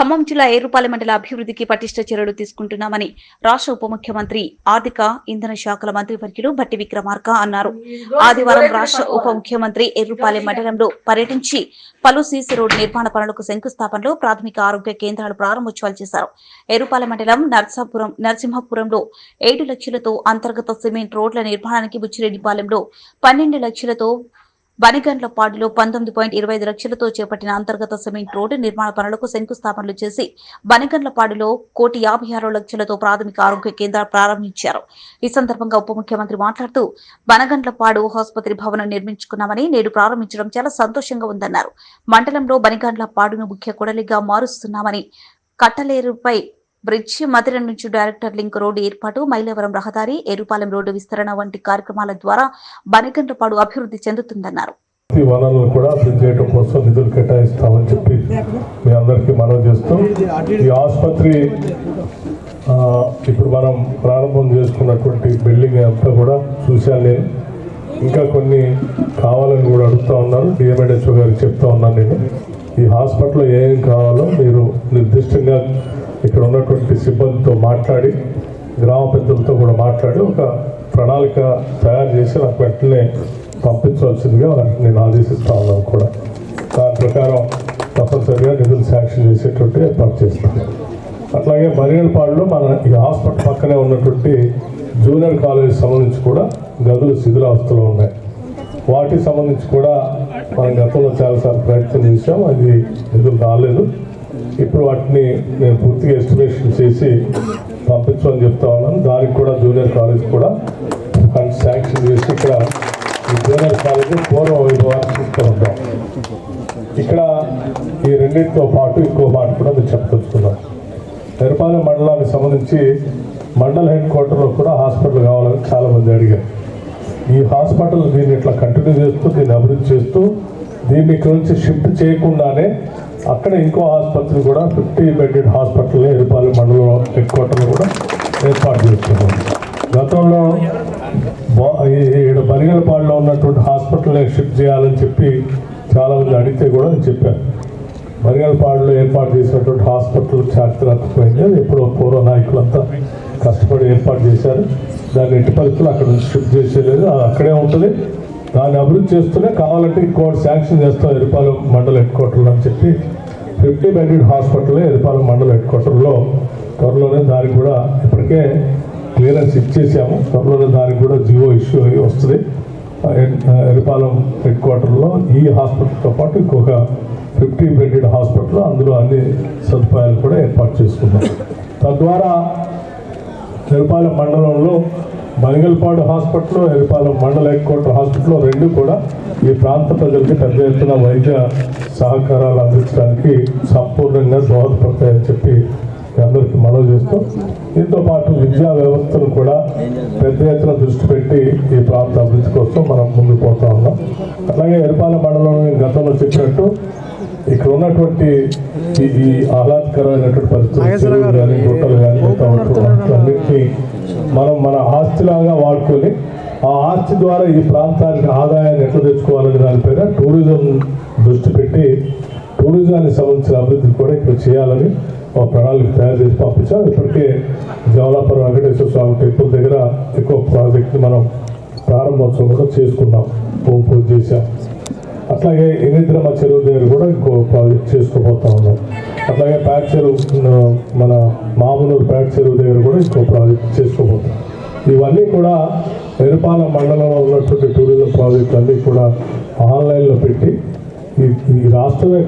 ఖమ్మం జిల్లా ఏరుపాలెం మండల అభివృద్ధికి పటిష్ట చర్యలు తీసుకుంటున్నామని రాష్ట్ర ఉప ముఖ్యమంత్రి ఆర్థిక ఇంధన శాఖల మంత్రి వర్యులు భట్టి విక్రమార్క అన్నారు. ఆదివారం రాష్ట్ర ఉప ముఖ్యమంత్రి ఎర్రుపాలెం మండలంలో పర్యటించి పలు సీసీ రోడ్డు నిర్మాణ పనులకు శంకుస్థాపనలో ప్రాథమిక ఆరోగ్య కేంద్రాలు ప్రారంభోత్సవాలు చేశారు. ఎరుపాలెం మండలం నర్సాపురం నరసింహపురంలో ఏడు లక్షలతో అంతర్గత సిమెంట్ రోడ్ల నిర్మాణానికి బుచ్చిరెడ్డిపాలెంలో పన్నెండు లక్షలతో బనిగండ్లపాడులో పంతొమ్మిది పాయింట్ ఇరవై ఐదు లక్షలతో చేపట్టిన అంతర్గత సిమెంట్ రోడ్డు నిర్మాణ పనులకు శంకుస్థాపనలు చేసి బనిగండ్లపాడులో కోటి యాభై ఆరు లక్షలతో ప్రాథమిక ఆరోగ్య కేంద్రాలు ప్రారంభించారు. ఈ సందర్భంగా ఉప ముఖ్యమంత్రి మాట్లాడుతూ బనగండ్లపాడు ఆసుపత్రి భవనం నిర్మించుకున్నామని నేడు ప్రారంభించడం చాలా సంతోషంగా ఉందన్నారు. మండలంలో బనిగండ్లపాడును ముఖ్య కొడలిగా మారుస్తున్నామని కట్టలేరుపై బ్రిడ్జ్ మధిర నుంచి డైరెక్టర్ లింక్ రోడ్డు ఏర్పాటు మైలవరం రహదారి ఏరుపాలెం రోడ్డు విస్తరణ వంటి కార్యక్రమాల ద్వారా బనిగండ్లపాడు అభివృద్ధి చెందుతుందన్నారు. ఈ వనరులను కూడా అభివృద్ధి చేయడం కోసం నిధులు కేటాయిస్తామని చెప్పి మీ అందరికీ మనవి చేస్తూ ఈ ఆసుపత్రి ఇప్పుడు మనం ప్రారంభం చేసుకున్నటువంటి బిల్డింగ్ అంతా కూడా చూశాను. నేను ఇంకా కొన్ని కావాలని కూడా అడుగుతా ఉన్నారు. డిఎంఎడ్హెచ్ఓ గారికి చెప్తా ఉన్నాను నేను. ఈ హాస్పిటల్లో ఏం కావాలో మీరు నిర్దిష్టంగా ఇక్కడ ఉన్నటువంటి సిబ్బందితో మాట్లాడి గ్రామ పెద్దలతో కూడా మాట్లాడి ఒక ప్రణాళిక తయారు చేసి నాకు వెంటనే పంపించవలసిందిగా నేను ఆదేశిస్తా ఉన్నాను కూడా. దాని ప్రకారం తప్పనిసరిగా నిధులు శాంక్షన్ చేసేటువంటి ఏర్పాటు చేస్తాను అట్లాగే మరిగలపాడులో మన ఈ హాస్పిటల్ పక్కనే ఉన్నటువంటి జూనియర్ కాలేజ్ సంబంధించి కూడా గదులు శిథిలావస్థలో ఉన్నాయి. వాటికి సంబంధించి కూడా మనం గతంలో చాలాసార్లు ప్రయత్నం చేసాం అది నిధులు రాలేదు. ఇప్పుడు వాటిని నేను పూర్తిగా ఎస్టిమేషన్ చేసి పంపించమని చెప్తా ఉన్నాను దానికి కూడా జూనియర్ కాలేజ్ కూడా ఫండ్ శాంక్షన్ చేసి ఇక్కడ ఈ జూనియర్ కాలేజ్ పూర్వ వైభవాన్ని తీసుకుంటాం ఇక్కడ ఈ రెండింటితో పాటు ఇంకో మాట కూడా మీరు చెప్పదలుచుకున్నాం. ఎరపాలెం మండలానికి సంబంధించి మండల హెడ్ క్వార్టర్లో కూడా హాస్పిటల్ కావాలని చాలామంది అడిగారు. ఈ హాస్పిటల్ దీన్ని ఇట్లా కంటిన్యూ చేస్తూ దీన్ని అభివృద్ధి చేస్తూ దీన్ని ఇక్కడ నుంచి షిఫ్ట్ చేయకుండానే అక్కడ ఇంకో ఆసుపత్రి కూడా ఫిఫ్టీ బెడెడ్ హాస్పిటల్ ఎరుపాలి మండలం హెడ్ క్వార్టర్లో కూడా ఏర్పాటు చేస్తున్నాం గతంలో ఈడ బరిగలపాడులో ఉన్నటువంటి హాస్పిటల్ షిఫ్ట్ చేయాలని చెప్పి చాలామంది అడిగితే కూడా నేను చెప్పాను. బరిగలపాడులో ఏర్పాటు చేసినటువంటి హాస్పిటల్ చారిత్రాత్మకమైంది. ఎప్పుడో పూర్వ నాయకులంతా కష్టపడి ఏర్పాటు చేశారు. దాన్ని ఎట్టి పరిస్థితులు అక్కడ నుంచి షిఫ్ట్ చేసేలేదు అది అక్కడే ఉంటుంది. దాన్ని అభివృద్ధి చేస్తూనే కావాలంటే ఇంకో శాంక్షన్ చేస్తాం ఎరుపాలెం మండల హెడ్ క్వార్టర్లో అని చెప్పి ఫిఫ్టీ బెడెడ్ హాస్పిటల్ ఎరుపాలెం మండల హెడ్ క్వార్టర్లో. త్వరలోనే దానికి కూడా ఇప్పటికే క్లియరెన్స్ ఇచ్చేసాము. త్వరలోనే దానికి కూడా జియో ఇష్యూ అయ్యి వస్తుంది. ఎరుపాలెం హెడ్ క్వార్టర్లో ఈ హాస్పిటల్తో పాటు ఇంకొక ఫిఫ్టీ బెడెడ్ హాస్పిటల్ అందులో అన్ని సదుపాయాలు కూడా ఏర్పాటు చేసుకున్నాం. తద్వారా ఎరుపాలెం మండలంలో మణిగల్పాడు హాస్పిటల్ ఎరిపాలెం మండల హెడ్ క్వార్టర్ హాస్పిటల్ రెండు కూడా ఈ ప్రాంత ప్రజలకి పెద్ద ఎత్తున వైద్య సహకారాలు అందించడానికి సంపూర్ణంగా దోహదపడతాయని చెప్పి అందరికీ మనవి చేస్తూ దీంతో పాటు విద్యా వ్యవస్థను కూడా పెద్ద ఎత్తున దృష్టి పెట్టి ఈ ప్రాంత అభివృద్ధి కోసం మనం ముందుకు పోతా ఉన్నాం. అట్లాగే ఎరుపాలెం మండలంలో గతంలో చెప్పినట్టు ఇక్కడ ఉన్నటువంటి ఈ ఆహ్లాదకరమైనటువంటి పరిస్థితులు కానీ గుట్టలు కానీ అన్నింటినీ మనం మన ఆస్తిలాగా వాడుకొని ఆ ఆస్తి ద్వారా ఈ ప్రాంతానికి ఆదాయాన్ని ఎట్లా తెచ్చుకోవాలనే దానిపైన టూరిజం దృష్టి పెట్టి టూరిజానికి సంబంధించిన అభివృద్ధి కూడా ఇక్కడ చేయాలని ఒక ప్రణాళిక తయారు చేసి పంపించాం ఇప్పటికే జవలాపురం వెంకటేశ్వర స్వామి టెంపుల్ దగ్గర ఎక్కువ ప్రాజెక్ట్ని మనం ప్రారంభోత్సవం కూడా చేసుకున్నాం. హోమ్ పూజ చేశాం. అట్లాగే ఇనిద్రమ చెరువు దగ్గర కూడా ఇంకో ప్రాజెక్ట్ చేసుకోబోతా ఉన్నాం. అట్లాగే ప్యాట్ చెరువు మన మామూలు ప్యాట్ చెరువు దగ్గర కూడా ఇంకో ప్రాజెక్ట్ చేసుకోబోతాం. ఇవన్నీ కూడా ఎరుపాలెం మండలంలో ఉన్నటువంటి టూరిజం ప్రాజెక్టులు అన్నీ కూడా ఆన్లైన్లో పెట్టి ఈ ఈ రాష్ట్రమే